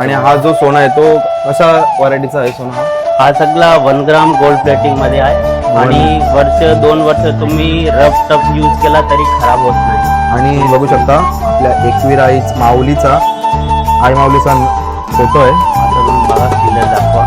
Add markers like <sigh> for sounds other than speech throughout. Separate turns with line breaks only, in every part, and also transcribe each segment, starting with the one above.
आणि हा जो सोना आहे तो कशा व्हरायटीचा आहे सोना? हा
हा सगळा वन ग्राम गोल्ड प्लेटिंगमध्ये आहे. आणि वर्ष दोन वर्ष तुम्ही रफ टफ यूज केला तरी खराब होत नाही.
आणि बघू शकता आपल्या एकवीर आई माऊलीचा आई माऊलीचा फोटो आहे.
आता तुम्ही बघा दाखवा.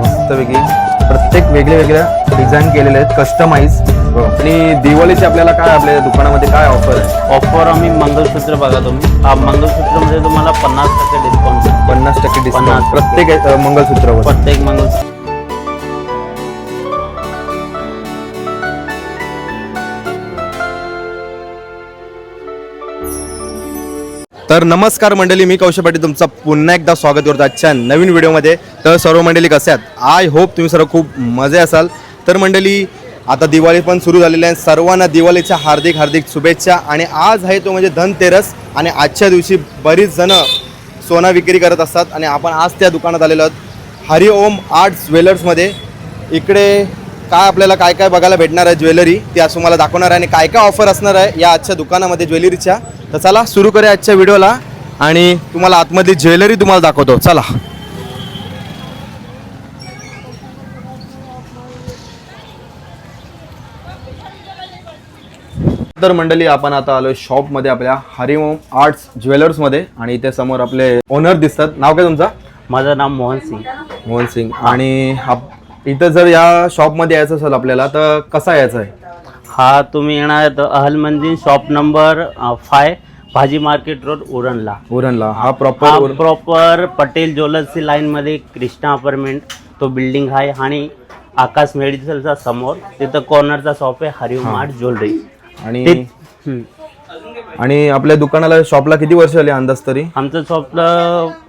मस्तपैकी प्रत्येक वेगळ्या वेगळ्या डिझाईन केलेले आहेत कस्टमाइज आणि दिवाळीची आपल्याला काय आपल्या दुकानामध्ये काय ऑफर आहे?
ऑफर आम्ही मंगलसूत्र बघा तुम्ही. हा मंगलसूत्रमध्ये तुम्हाला पन्नास टक्के डिस्काउंट
पन्नास टक्के डिस्काउंट. प्रत्येक अ, मंगलसूत्रावर
प्रत्येक मंगलसूत्र
तर नमस्कार मंडळी मी कौशल पाटील. तुमचं पुन्हा एकदा स्वागत करतो आजच्या नवीन व्हिडिओमध्ये. तर सर्व मंडळी कसे आहेत? आय होप तुम्ही सर्व खूप मजे असाल. तर मंडळी आता दिवाळी पण सुरू झालेली आहे. सर्वांना दिवाळीच्या हार्दिक हार्दिक शुभेच्छा. आणि आज आहे तो म्हणजे धनतेरस. आणि आजच्या दिवशी बरीच जणं सोना विक्री करत असतात. आणि आपण आज त्या दुकानात आलेलो आहोत. हरिओम आर्ट ज्वेलर्समध्ये इकडे काय आपल्याला काय काय बघायला भेटणार आहे ज्वेलरी ती आज तुम्हाला दाखवणार आहे. आणि काय काय ऑफर असणार आहे या आजच्या दुकानामध्ये ज्वेलरीच्या. तर चला सुरू करूया आजच्या व्हिडिओला. आणि तुम्हाला आतमधली ज्वेलरी तुम्हाला दाखवतो. चला. तर मंडळी आपण आता आलोय शॉपमध्ये आपल्या हरिओम आर्ट्स ज्वेलर्समध्ये आणि इथे समोर आपले ओनर दिसतात. नाव काय तुमचं?
माझं नाव मोहन सिंग.
मोहन सिंग. आणि आप- इथं जर या शॉपमध्ये यायचं असेल आपल्याला तर कसा यायचं आहे?
हा तुम्ही येणार तर अहल मंदिर शॉप नंबर फाय भाजी मार्केट रोड उरणला.
उरणला. हा
हा
प्रॉपर
प्रॉपर पटेल ज्वेलर्सची लाईन मध्ये कृष्णा अपार्टमेंट तो बिल्डिंग आहे आणि आकाश मेडिकलचा समोर तिथं कॉर्नरचा शॉप आहे हरिओम आर्ट ज्वेलरी.
आणि
हम्म.
आणि आपल्या दुकानाला शॉपला किती वर्ष आली अंदाज तरी?
आमचं शॉपला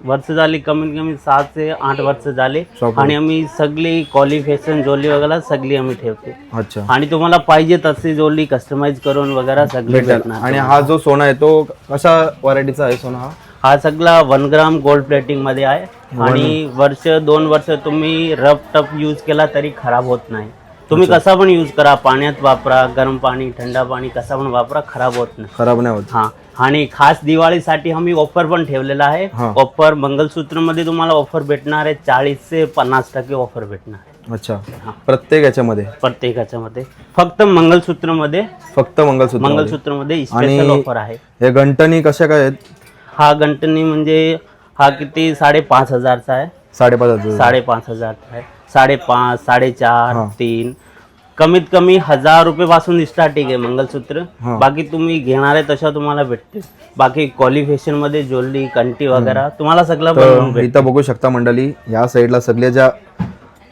वर्ष झाली कमीत कमी सात ते आठ वर्ष झाले.
Shop
आणि आम्ही सगळी क्वालिफिकेशन जोली वगैरे सगळी आम्ही ठेवते.
अच्छा.
आणि तुम्हाला पाहिजे तशी जोली कस्टमाइज करून वगैरे सगळी
भेटेल
भेटणार
आणि हा जो सोना आहे तो कशा व्हरायटीचा आहे सोना हा?
हा सगळा वन ग्राम गोल्ड प्लेटिंगमध्ये आहे. आणि वर्ष दोन वर्ष तुम्ही रफ टफ यूज केला तरी खराब होत नाही. तुम्ही कसा पण यूज करा पाण्यात वापरा गरम पाणी थंड पाणी कसा पण वापरा खराब होत नाही.
खराब नाही होत.
हा. आणि खास दिवाळीसाठी आम्ही ऑफर पण ठेवलेला आहे.
हा.
ऑफर मंगलसूत्रमध्ये तुम्हाला ऑफर भेटणार आहे चाळीस ते पन्नास टक्के ऑफर भेटणार आहे.
अच्छा. प्रत्येक याच्यामध्ये?
प्रत्येकाच्या मध्ये फक्त मंगलसूत्रमध्ये
फक्त मंगलसूत्र
मंगलसूत्रमध्ये स्पेशल ऑफर आहे.
हे गंटणी कशा काय आहेत?
हा गंटनी म्हणजे हा किती? साडेपाच हजारचा आहे.
साडेपाच हजार
साडेपाच हजारचा आहे. साडेपाच साडेचार. तीन. कमीत कमी हजार रुपये पासून स्टार्टिंग आहे मंगलसूत्र. बाकी तुम्ही घेणार आहे तशा तुम्हाला भेटते बाकी क्वालिफिकेशनमध्ये ज्वेलरी कंटी वगैरे तुम्हाला सगळं बनवून
तर
भेटेल
इथं बघू शकता मंडळी या साईडला सगळ्या ज्या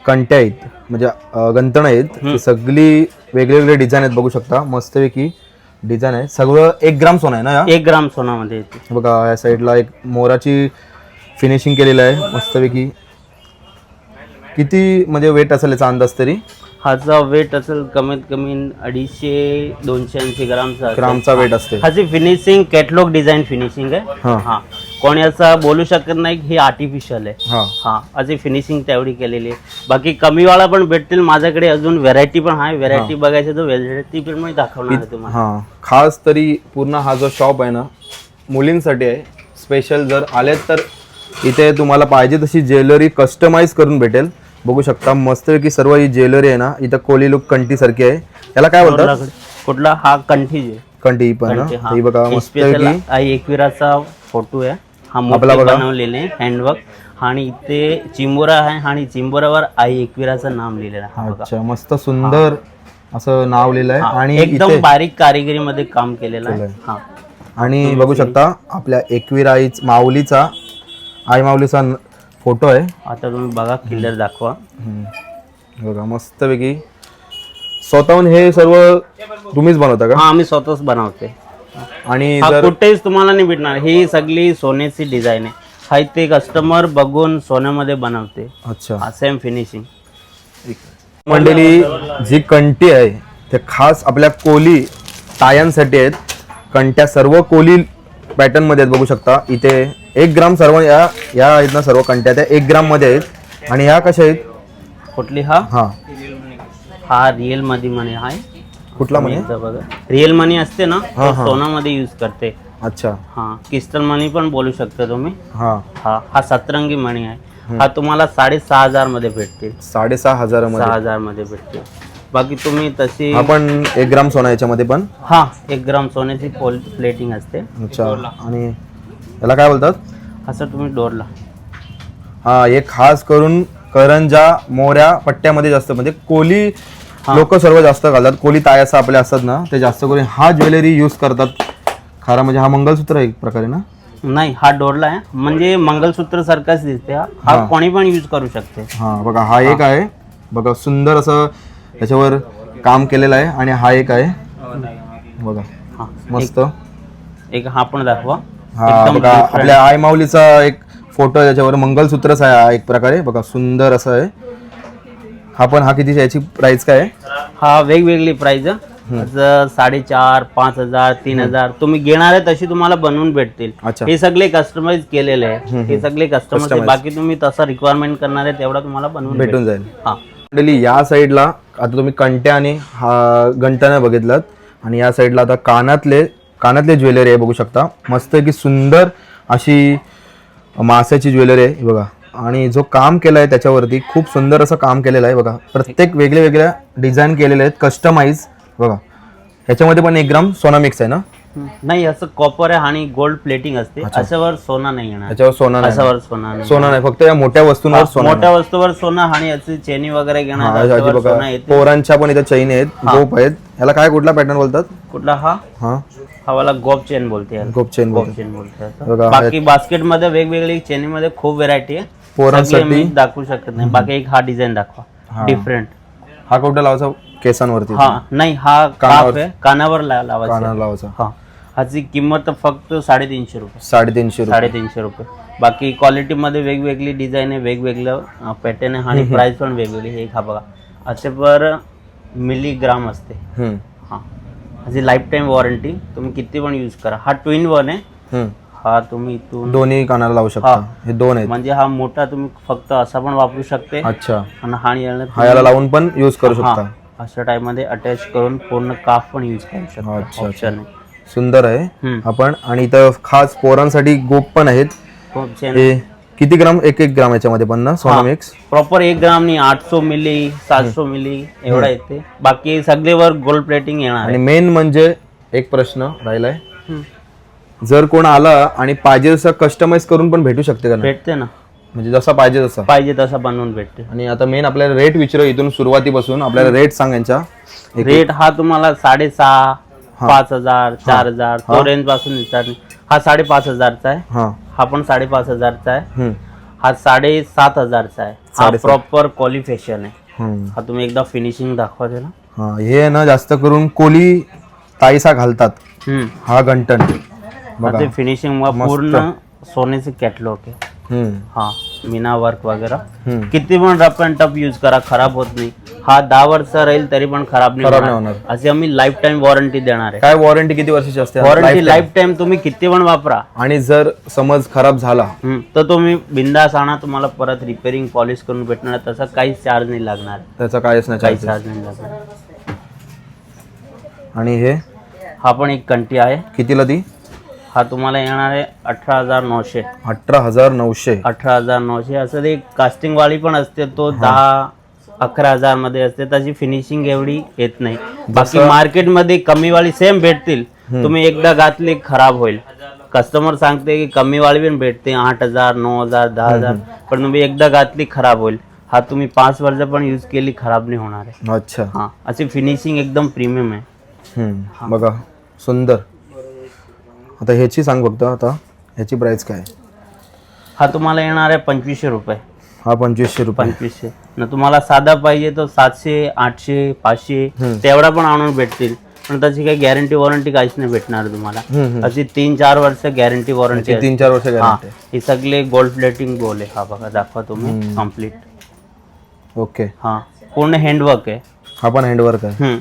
कंट्या आहेत म्हणजे अं, गंतण आहेत ती सगळी वेगळे वेगळे डिझाईन आहेत बघू शकता. मस्तपैकी डिझाईन आहे. सगळं एक ग्राम सोनं आहे ना या?
एक ग्राम सोनामध्ये येते.
बघा या साईडला एक मोराची फिनिशिंग केलेलं आहे. मस्तपैकी किती म्हणजे वेट असेल याचा अंदाज तरी?
ह्याचा वेट असेल कमीत कमी अडीचशे दोनशे ऐंशी ग्रामचा असेल.
ग्रामचा वेट असते.
ह्याची फिनिशिंग कॅटलॉग डिझाईन फिनिशिंग आहे.
हा.
हा. कोणी असं बोलू शकत नाही की हे आर्टिफिशियल आहे.
हा.
हा अशी फिनिशिंग तेवढी केलेली आहे. बाकी कमीवाला पण भेटतील माझ्याकडे अजून व्हेरायटी पण आहे. व्हेरायटी बघायची तर व्हेरायटी पण मी दाखवणार आहे तुम्हाला.
हा. खास तरी पूर्ण हा जो शॉप आहे ना मुलींसाठी आहे. स्पेशल जर आलेत तर इथे तुम्हाला पाहिजे तशी ज्वेलरी कस्टमाइज करून भेटेल. बघू शकता मस्तपैकी सर्व ही ज्वेलरी आहे ना इथं कोली लुक कंटी सारखी आहे. याला काय बोलतात?
कुठला- हा आहे.
पण
कंठी,
ना
हा.
ही बघा
हे आई एकविराचा फोटो आहे. हा
आपला
मोठे
बघा.
बनवलेले हँडवर्क आणि इथे चिंबोरा आहे आणि चिंबोरावर आई एकविराचं नाम लिहिलेलं आहे. हा बघा.
अच्छा मस्त सुंदर असं नाव लिहिलंय
हा,
आणि
एकदम
इथे
बारीक कारिगिरीमध्ये काम केलेलं आहे.
केलंय.
हा.
आणि बघू शकता आपल्या एकवीर आई माऊलीचा आई माऊलीचा फोटो आहे.
आता तुम्ही बघा क्लिअर दाखवा.
बघा मस्तपैकी. स्वतःहून हे सर्व तुम्हीच बनवता का?
हा आम्ही स्वतःच बनवते.
आणि
हा
जर
कुठेच तुम्हाला नाही भेटणार. ही सगळी सोन्याची डिझाईन आहे. हा ते कस्टमर बघून सोन्यामध्ये बनवते.
अच्छा.
सेम फिनिशिंग
मंडळी जी कंटी आहे ते खास आपल्या कोली टायांसाठी आहेत. कंट्या सर्व कोली पॅटर्नमध्ये आहेत बघू शकता. इथे एक ग्राम सर्व या या आहेत ना सर्व कंट्या त्या एक ग्राममध्ये आहेत. आणि ह्या कशा आहेत?
कुठली हा?
हा.
हा रिअलमध्ये मनी आहे.
कुठला
बघा. रिअल मनी असते ना
हा, हा.
सोनामध्ये यूज करते.
अच्छा.
हा क्रिस्टल मनी पण बोलू शकता तुम्ही.
हा.
हा हा सतरंगी मणी आहे. हा तुम्हाला साडेसहा हजारमध्ये भेटतील.
साडेसहा हजारामध्ये.
सहा हजारमध्ये भेटतील. बाकी तुम्ही तशी
आपण एक ग्राम सोना याच्यामध्ये पण?
हा एक ग्राम सोन्याची पोल प्लेटिंग असते.
अच्छा. आणि याला काय बोलतात?
असं तुम्ही डोरला.
हा एक खास करून करंजा मोऱ्या पट्ट्यामध्ये जास्त म्हणजे कोली लोक सर्व जास्त घालतात. कोली तायासा आपले असतात ना ते जास्त करून हा ज्वेलरी यूज करतात. खरा म्हणजे हा मंगलसूत्र एक प्रकारे ना?
नाही हा डोरला आहे. म्हणजे मंगलसूत्र सारखाच दिसते. हा हा. कोणी पण यूज करू शकते.
हा बघा हा एक आहे. बघा सुंदर असं याच्यावर काम केलेलं आहे. आणि हा एक आहे. बघा.
हा.
मस्त.
एक हा पण दाखवा.
हा
एकदम
बघा
different.
आपल्या आय माऊलीचा एक फोटो आहे त्याच्यावर मंगलसूत्रच आहे हा एक प्रकारे बघा सुंदर असं आहे. हा पण हा किती याची प्राइस काय आहे?
हा वेगवेगळी प्राइस साडेचार पाच हजार तीन हजार. तुम्ही घेणार आहे तशी तुम्हाला बनवून भेटतील.
अच्छा.
हे सगळे कस्टमाइज केलेले आहे. हे सगळे कस्टमाइज बाकी तुम्ही तसं रिक्वायरमेंट करणार आहे तेवढा तुम्हाला बनवून भेटेल
भेटून जाईल.
हा.
मंडळी या साईडला आता तुम्ही कंट्या आणि हा गंटाने बघितलात. आणि या साईडला आता कानातले कानातले ज्वेलरी आहे बघू शकता. मस्त की सुंदर अशी मासाची ज्वेलरी आहे बघा. आणि जो काम केलं आहे त्याच्यावरती खूप सुंदर असं काम केलेलं आहे बघा. प्रत्येक वेगळ्या वेगळ्या डिझाईन केलेले आहेत कस्टमाइज बघा. ह्याच्यामध्ये पण एक ग्राम सोना मिक्स आहे ना?
नाही असं कॉपर आहे आणि गोल्ड प्लेटिंग असते. अशावर सोना नाही येणार.
त्याच्यावर सोना नाही
अशावर सोना नाही
सोना नाही फक्त या मोठ्या वस्तूंवर सोना
मोठ्या वस्तूवर सोना आणि याची चेनी वगैरे घेणार त्याच्यावर
पोरांच्या पण इथे चैन आहेत गोप आहेत. ह्याला काय कुठला पॅटर्न बोलतात?
कुठला हा?
हा.
हा वाला गोप चेन बोलते याला.
गोप चेन
गोप चेन बोलते.
बघा,
बाकी बास्केटमध्ये वेगवेगळी चेनी मध्ये खूप व्हेरायटी आहे.
पोरांसाठी-
मी दाखवू शकत नाही. बाकी एक हा डिझाईन दाखवा. डिफरंट
हा कुठला लावायचा? केसांवरती.
हा नाही हा काप आहे. कानावर ला- लावायचा
कानाला लावायचा.
हा. ह्याची किंमत फक्त साडेतीनशे रुपये.
साडेतीनशे रुपये.
साडेतीनशे रुपये. बाकी क्वालिटी मध्ये वेगवेगळी डिझाईन आहे वेगवेगळं पॅटर्न आहे आणि प्राइस पण वेगवेगळी आहे. एक हा बघा. असे पर मिलीग्राम असते.
हम्म,
हा ह्याची लाईफ टाईम वॉरंटी तुम्ही किती पण यूज करा. हा ट्विन वन आहे. हा तुम्ही इथून
दोन्ही कानाला लावू शकता. हे. दोन आहेत.
म्हणजे हा मोठा तुम्ही फक्त असा पण वापरू शकते.
अच्छा.
आणि हा याला
हा याला लावून पण युज करू शकता.
हा अशा टाईपमध्ये अटॅच करून पूर्ण काफ पण यूज करू शकता.
अच्छा,
ऑप्शन
सुंदर आहे.
हम्म.
आपण आणि इथं खास पोरांसाठी गोप पण आहेत. हे किती ग्राम? एक एक ग्राम याच्यामध्ये सोना मिक्स
प्रॉपर एक ग्राम नी आठशे मिली सातशे मिली एवढा येते. बाकी सगळेवर गोल्ड प्लेटिंग येणार
आणि मेन म्हणजे एक प्रश्न राहिलाय.
हम्म.
जर कोण आला आणि पाहिजे तसं कस्टमाइज करून पण भेटू शकते का नाही?
भेटते ना.
म्हणजे जसा पाहिजे तसा.
पाहिजे तसा बनवून भेटते.
आणि आता मेन आपल्याला रेट विचारू इथून सुरुवातीपासून. आपल्याला रेट सांग यांच्या. एक-
रेट हा तुम्हाला साडेसहा पाच हजार चार हजार तो रेंजपासून विचार हा साडेपाच हजारचा आहे.
हा.
हा पण साडेपाच हजारचा आहे. हा साडेसात हजारचा आहे. हा प्रॉपर क्वालिफिकेशन आहे.
हम्म.
हा तुम्ही एकदा फिनिशिंग दाखवा त्याला
हा हे ना जास्त करून कोली ताईसा घालतात.
हम्म.
हा गंटन. बघा.
ते फिनिशिंग पूर्ण सोन्याचे कॅटलॉग आहे.
हम्म,
हा. मीना वर्क वगैरे. किती पण रफ अँड टफ यूज करा खराब होत नाही. हा दहा वर्ष राहील तरी पण खराब नाही होणार. अशी आम्ही लाईफ टाइम वॉरंटी देणार आहे.
काय वॉरंटी किती वर्षाची असते?
वॉरंटी लाईफ टाइम तुम्ही किती पण वापरा.
आणि जर समज खराब झाला.
तर तुम्ही बिंदास आणा तुम्हाला परत रिपेअरिंग पॉलिश करून भेटणार. तसा काहीच चार्ज नाही लागणार.
त्याचा कायच नाही
काही. चार्ज नाही लागणार.
आणि हे?
हा पण एक कंटी आहे.
कितीला ती?
हा तुम्हाला येणार आहे अठरा हजार नऊशे.
अठरा हजार नऊशे.
अठरा हजार नऊशे. असं ते कास्टिंग वाली पण असते तो दहा अकरा हजारमध्ये असते. त्याची फिनिशिंग एवढी येत नाही. बाकी मार्केटमध्ये कमी वाली सेम भेटतील तुम्ही एकदा घातली खराब होईल. कस्टमर सांगते की कमी वाली पण भेटते आठ हजार नऊ हजार दहा हजार. पण तुम्ही एकदा घातली खराब होईल. हा तुम्ही पाच वर्ष पण यूज केली खराब नाही होणार आहे.
अच्छा.
हा अशी फिनिशिंग एकदम प्रीमियम आहे.
बघा सुंदर. आता ह्याची सांग फक्त आता. ह्याची प्राइस काय?
हा तुम्हाला येणार आहे पंचवीसशे रुपये.
हा पंचवीसशे रुपये.
पंचवीसशे. न तुम्हाला साधा पाहिजे तर सातशे आठशे पाचशे तेवढा पण आणून भेटतील. पण त्याची काही गॅरंटी वॉरंटी काहीच नाही भेटणार तुम्हाला. अशी तीन चार वर्ष गॅरंटी वॉरंटी
तीन चार वर्ष
हा सगळे गोल्ड प्लेटिंग बोल आहे. हा बघा दाखवा तुम्ही. कंप्लीट
ओके
हा पूर्ण हँडवर्क आहे.
हा पण हँडवर्क आहे.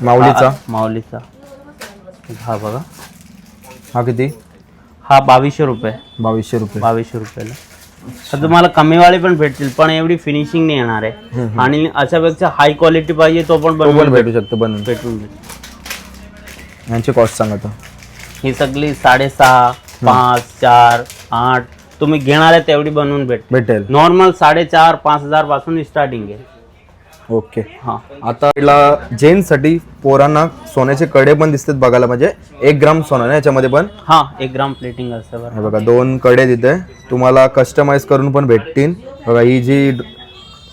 माऊलीचा.
माऊलीचा. हा बघा.
हा किती?
हा बावीसशे रुपये.
बावीसशे रुपये.
बावीसशे रुपयाला. तर तुम्हाला कमीवाले पण भेटतील पण एवढी फिनिशिंग नाही येणार आहे. आणि अशापेक्षा हाय क्वालिटी पाहिजे तो पण
तो
बनवून
भेटू शकतो बनवून.
भेटून जाईल.
यांची कॉस्ट सांगा आता
ही सगळी साडेसहा पाच चार आठ तुम्ही घेणार आहे तेवढी बनवून भेट.
भेटेल.
नॉर्मल साडेचार पाच हजारपासून स्टार्टिंग आहे.
ओके.
हा.
आता जेंट्ससाठी पोरांना सोन्याचे कडे पण दिसतात बघायला म्हणजे एक ग्राम सोना ना याच्यामध्ये पण?
हा एक ग्राम प्लेटिंग असतं बरं.
हे बघा दोन कडे तिथे. तुम्हाला कस्टमाइज करून पण भेटतील. बघा ही जी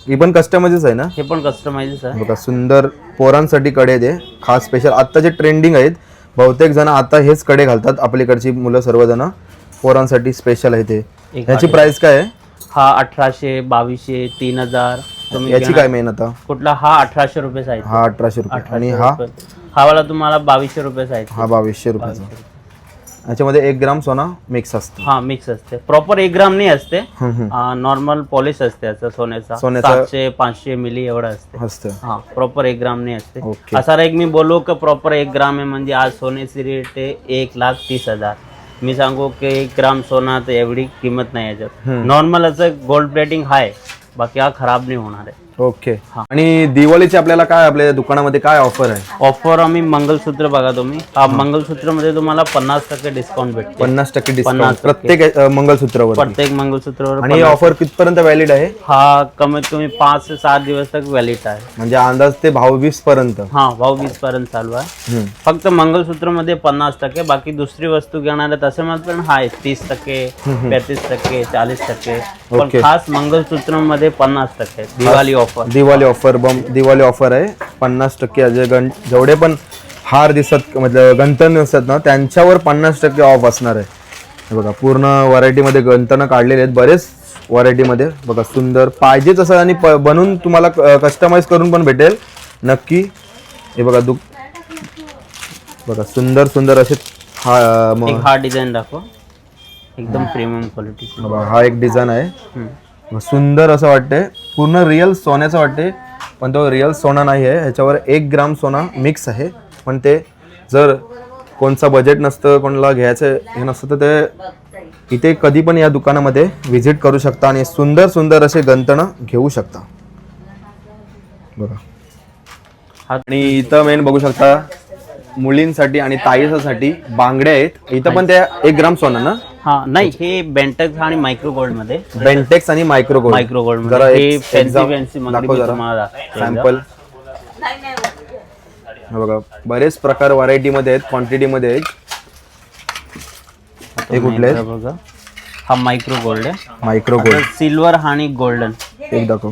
ही पण कस्टमाइजच आहे ना?
हे पण कस्टमाइज आहे.
बघा सुंदर पोरांसाठी कडे आहेत हे. खास स्पेशल आता जे ट्रेंडिंग आहेत बहुतेक जण आता हेच कडे घालतात आपल्याकडची मुलं सर्वजण. पोरांसाठी स्पेशल आहे ते.
एक
ह्याची प्राइस काय आहे?
हा अठराशे बावीसशे तीन हजार. तुम्ही
याची
घेणार-
काय मेन आता?
कुठला? हा अठराशे रुपये साईज
हा अठराशे रुपये. आणि हा?
रुपये. हा वाला तुम्हाला बावीसशे रुपये साईज
हा बावीसशे रुपयाचा. याच्यामध्ये एक ग्राम सोना मिक्स असतो.
हा मिक्स असते. प्रॉपर एक ग्राम नाही असते.
हम्म, हम्म.
नॉर्मल पॉलिश असते याचा सोन्याचा.
सोन्याचा-
सातशे पाचशे मिली एवढं असते.
असतं.
हा प्रॉपर एक ग्राम नाही असते.
ओके.
असा एक मी बोलू की प्रॉपर एक ग्राम आहे. म्हणजे आज सोन्याची रेट आहे एक लाख तीस हजार. मी सांगू की एक ग्राम सोना तर एवढी किंमत नाही याच्यात. नॉर्मल असं गोल्ड प्लेटिंग आहे बाकी हा खराब नहीं होणार आहे.
ओके. आणि दिवाळीची आपल्याला काय आपल्या दुकानामध्ये काय ऑफर आहे?
ऑफर आम्ही मंगलसूत्र बघा तुम्ही. हा मंगलसूत्रमध्ये तुम्हाला पन्नास टक्के डिस्काउंट भेटते.
पन्नास टक्के डिस्काउंट. प्रत्येक अ, मंगलसूत्रावर
प्रत्येक मंगलसूत्रावर
आणि ऑफर कितपर्यंत व्हॅलिड आहे?
हा कमीत कमी पाच ते सात दिवस तक व्हॅलिड आहे.
म्हणजे अंदाज ते भाव वीस पर्यंत
हा भाऊ वीस पर्यंत चालू आहे.
हम्म.
फक्त मंगलसूत्रमध्ये पन्नास टक्के बाकी दुसरी वस्तू घेणार तसे मग पण आहे तीस टक्के पैतीस टक्के चाळीस टक्के. पण. खास मंगलसूत्रमध्ये पन्नास टक्के Diwali offer
Diwali offer bomb Diwali offer आहे. पन्नास टक्के जे गण जेवढे पण हार दिसत मतलब गंतन असतात ना त्यांच्यावर पन्नास टक्के ऑफ असणार आहे. हे बघा पूर्ण व्हरायटीमध्ये गंतनं काढलेले आहेत. बरेच व्हरायटीमध्ये बघा सुंदर पाहिजे तसं आणि प बनवून तुम्हाला कस्टमाइज करून पण भेटेल. नक्की. हे बघा दु बघा सुंदर सुंदर असे हा म-
एक हा डिझाईन दाखव. एकदम प्रीमियम क्वालिटी
हा एक डिझाईन आहे. सुंदर असं वाटते पूर्ण रिअल सोन्याचं वाटते पण तो रिअल सोना नाही आहे ह्याच्यावर एक ग्राम सोना मिक्स आहे. पण ते जर कोणचं बजेट नसतं कोणाला घ्यायचं हे नसतं तर ते इथे कधी पण या दुकानामध्ये व्हिजिट करू शकता आणि सुंदर सुंदर असे गंतणं घेऊ शकता. बघा. आणि इथं मेन बघू शकता मुलींसाठी आणि ताईसाठी बांगड्या आहेत. इथं पण त्या एक ग्राम सोना ना?
हा नाही हे बेंटक्स आणि मायक्रो गोल्डमध्ये.
बेंटेक्स आणि मायक्रो गोल्ड
मायक्रो गोल्ड
जरा
हे
एक
फॅन्सी
exam
फॅन्सी
दाखव जरा. सॅम्पल बघा बरेच प्रकार व्हरायटी मध्ये आहेत क्वांटिटी मध्ये आहेत. हे कुठले आहेत?
बघा. हा मायक्रो गोल्ड आहे.
मायक्रो गोल्ड
सिल्वर आणि गोल्डन
एक दाखव.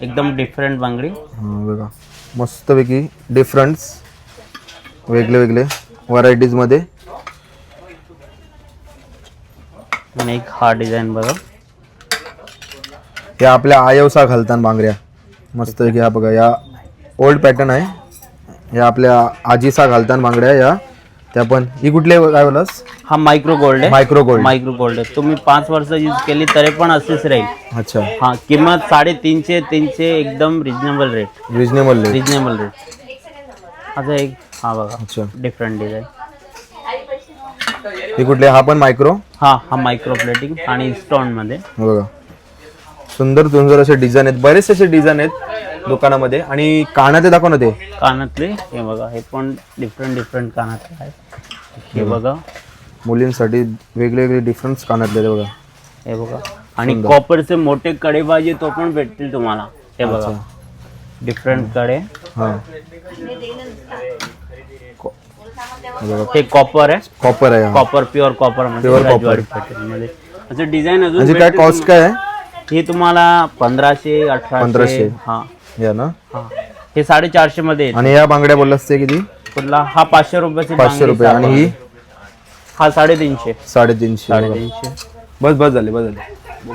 एकदम डिफरंट बांगडी.
हा बघा. मस्तपैकी डिफरन्स वेगळे वेगळे व्हरायटीजमध्ये.
आणि एक हा डिझाईन बघा.
हे आपल्या आयवसा घालतात बांगड्या मस्तपैकी हा बघा या ओल्ड पॅटर्न आहे. या आपल्या आजीसा घालतात बांगड्या या. त्या पण. ही कुठले काय बोलास
हा मायक्रो गोल्ड आहे.
मायक्रो गोल्ड
मायक्रो गोल्ड आहे. तुम्ही पाच वर्ष यूज केली तरी पण असेच राहील.
अच्छा.
हा किंमत साडेतीनशे तीनशे एकदम reasonable rate
reasonable
reasonable rate आता एक हा बघा.
अच्छा.
डिफरंट डिझाईन
हे कुठले? हा पण मायक्रो
हा हा मायक्रो प्लेटिंग आणि
स्टोनमध्ये. बघा. सुंदर सुंदर असे डिझाईन आहेत. बरेचसे असे डिझाईन आहेत दुकानामध्ये. आणि कानाचे दाखव ना ते.
कानातले हे बघा हे पण डिफरंट डिफरंट कानातले आहे हे बघा.
मुलींसाठी वेगळे वेगळे डिफरन्स कानातले ते बघा.
हे बघा. आणि कॉपरचे मोठे कडे पाहिजे तो पण भेटतील तुम्हाला. हे बघा. डिफरंटकडे.
हे. बघा
हे कॉपर आहे.
कॉपर आहे हा.
Copper pure copper
Pure copper.
Design अजून
म्हणजे काय कॉस्ट काय आहे?
तुम्हाला. हे तुम्हाला पंधराशे अठराशे
पंधराशे.
हा.
या ना?
हा. हे साडेचारशे मध्ये येते.
आणि या बांगड्या बोललास ते किती?
कुठला हा पाचशे रुपयाची
पाचशे
बांगडी
रुपये. आणि ही?
हा साडेतीनशे.
साडेतीनशे. बघा.
साडेतीनशे.
बस बस झाले बस झाले.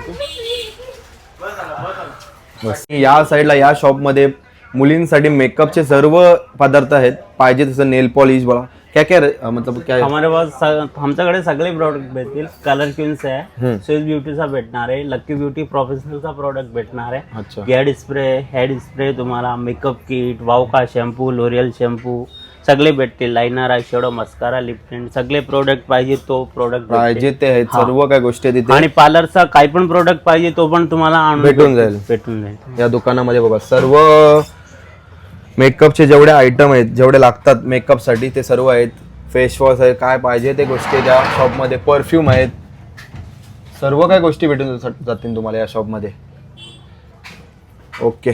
बस. या साईडला या शॉपमध्ये मुलींसाठी मेकअपचे सर्व पदार्थ आहेत. पाहिजे तसं नेल पॉलिश बघा. क्या क्या मतलब क्या
हमारे पास आमच्याकडे सगळे प्रोडक्ट भेटतील. कलर क्यून्स आहे. स्विस ब्युटीचा भेटणार आहे लक्की ब्युटी प्रोफेशनलचा प्रोडक्ट भेटणार आहे. हेअर स्प्रे हेड स्प्रे तुम्हाला मेकअप किट वावका शॅम्पू लोरियल शॅम्पू सगळे भेटतील. लायनर आहे शेवडो मस्कारा लिप टिंट सगळे प्रोडक्ट पाहिजे तो प्रोडक्ट
पाहिजे ते आहेत सर्व काय गोष्टी तिथे
आणि पार्लरचा काही पण प्रोडक्ट पाहिजे तो पण तुम्हाला
भेटून जाईल.
भेटून जाईल.
या दुकानामध्ये बघा सर्व मेकअपचे जेवढे आयटम आहेत जेवढे लागतात मेकअपसाठी ते सर्व आहेत. फेसवॉश आहे काय पाहिजे ते गोष्टी त्या शॉपमध्ये परफ्यूम आहेत. सर्व काही गोष्टी भेटून जा- जातील तुम्हाला या शॉपमध्ये ओके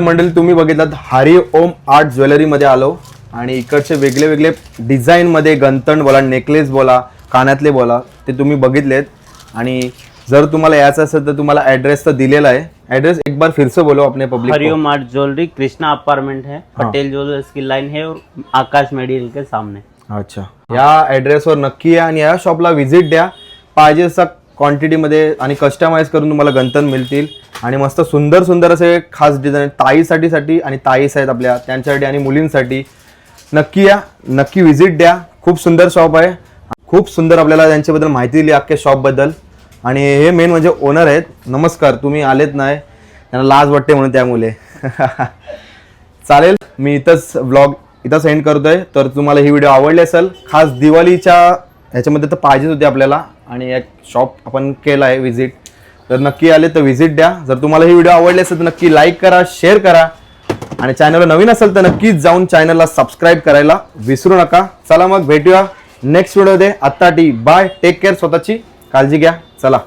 मंडळी तुम्ही बघितलात हरी ओम आर्ट ज्वेलरीमध्ये आलो. आणि इकडचे वेगळे वेगळे डिझाईनमध्ये गंतण बोला नेकलेस बोला कानातले बोला ते तुम्ही बघितलेत. आणि जर तुम्हाला यायचं असेल तर तुम्हाला ॲड्रेस तर दिलेला आहे. ॲड्रेस एक बार फिर से बोलो अपने public
Hariom art jewellery Krishna apartment है पटेल ज्वेलर्स की लाइन है और आकाश मेडिकल के सामने।
अच्छा. या ॲड्रेसवर नक्की या आणि या शॉपला व्हिजिट द्या. पाहिजे असा क्वांटिटीमध्ये आणि कस्टमाइज करून तुम्हाला गंतन मिळतील. आणि मस्त सुंदर सुंदर असे खास डिझाईन ताईसाठी साठी आणि ताईस आहेत आपल्या. त्यांच्यासाठी आणि मुलींसाठी. नक्की या. नक्की व्हिजिट द्या. खूप सुंदर शॉप आहे. खूप सुंदर आपल्याला त्यांच्याबद्दल माहिती दिली अख्ख्या शॉपबद्दल आणि हे मेन म्हणजे ओनर आहेत. नमस्कार. तुम्ही आलेत नाही. त्यांना लाज वाटते म्हणून त्यामुळे. <laughs> चालेल. मी इथंच ब्लॉग इथं सेंड करतोय. तर तुम्हाला ही व्हिडिओ आवडली असेल. खास दिवाळीच्या ह्याच्यामध्ये तर पाहिजेच होती आपल्याला. आणि एक शॉप आपण केला आहे व्हिजिट तर नक्की आले तर व्हिजिट द्या. जर तुम्हाला ही व्हिडिओ आवडली असेल तर नक्की लाईक करा शेअर करा. आणि चॅनलवर नवीन असेल तर नक्कीच जाऊन चॅनलला सबस्क्राईब करायला विसरू नका. चला मग भेटूया. नेक्स्ट व्हिडिओ दे आत्ता टी बाय टेक केअर स्वतःची काळजी घ्या. चला.